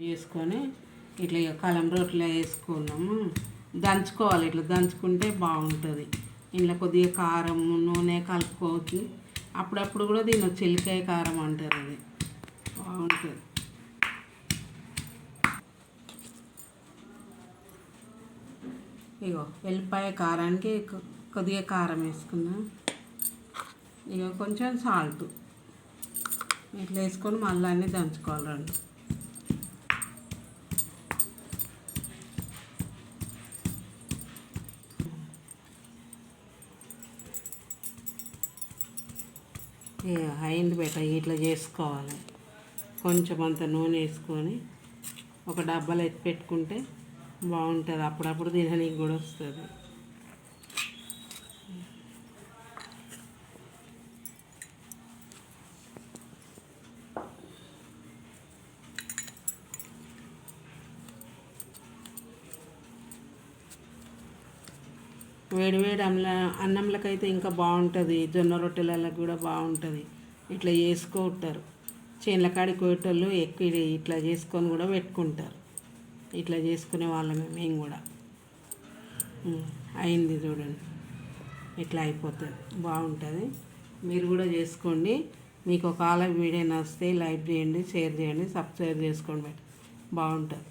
వేసుకొని ఇట్లా కలం రోట్లో వేసుకున్నాము. దంచుకోవాలి ఇట్లా దంచుకుంటే బాగుంటుంది. ఇంట్లో కొద్దిగా కారం నూనె కలుపుకోవచ్చు. అప్పుడప్పుడు కూడా దీని చిల్లికాయ కారం అంటారు అది. బాగుంటుంది. ఇగో వెల్లిపాయ కారానికి కొద్దిగా కారం వేసుకుందాం ఇక కొంచెం సాల్ట్. ఇట్లా వేసుకొని మళ్ళీ అన్నీ దంచుకోవాలి రండి. అయింది బెట ఇట్లా చేసుకోవాలి. కొంచెం అంత నూనె వేసుకొని ఒక డబ్బాలో ఎత్తి పెట్టుకుంటే బాగుంటుంది. అప్పుడప్పుడు తినడానికి కూడా వస్తుంది. వేడి వేడి అన్నంలకైతే ఇంకా బాగుంటుంది. జొన్న రొట్టెలకు కూడా బాగుంటుంది. ఇట్లా చేసుకుంటారు చేనుల కాడికి పోయేటోళ్ళు ఎక్కువ ఇట్లా చేసుకొని కూడా పెట్టుకుంటారు. ఇట్లా చేసుకునే వాళ్ళమే మేము కూడా. అయింది చూడండి. ఇట్లా అయిపోతుంది. బాగుంటుంది. మీరు కూడా చేసుకోండి. మీకు ఒకవేళ వీడియో నచ్చితే లైక్ చేయండి షేర్ చేయండి సబ్స్క్రైబ్ చేసుకోండి. బాగుంటుంది.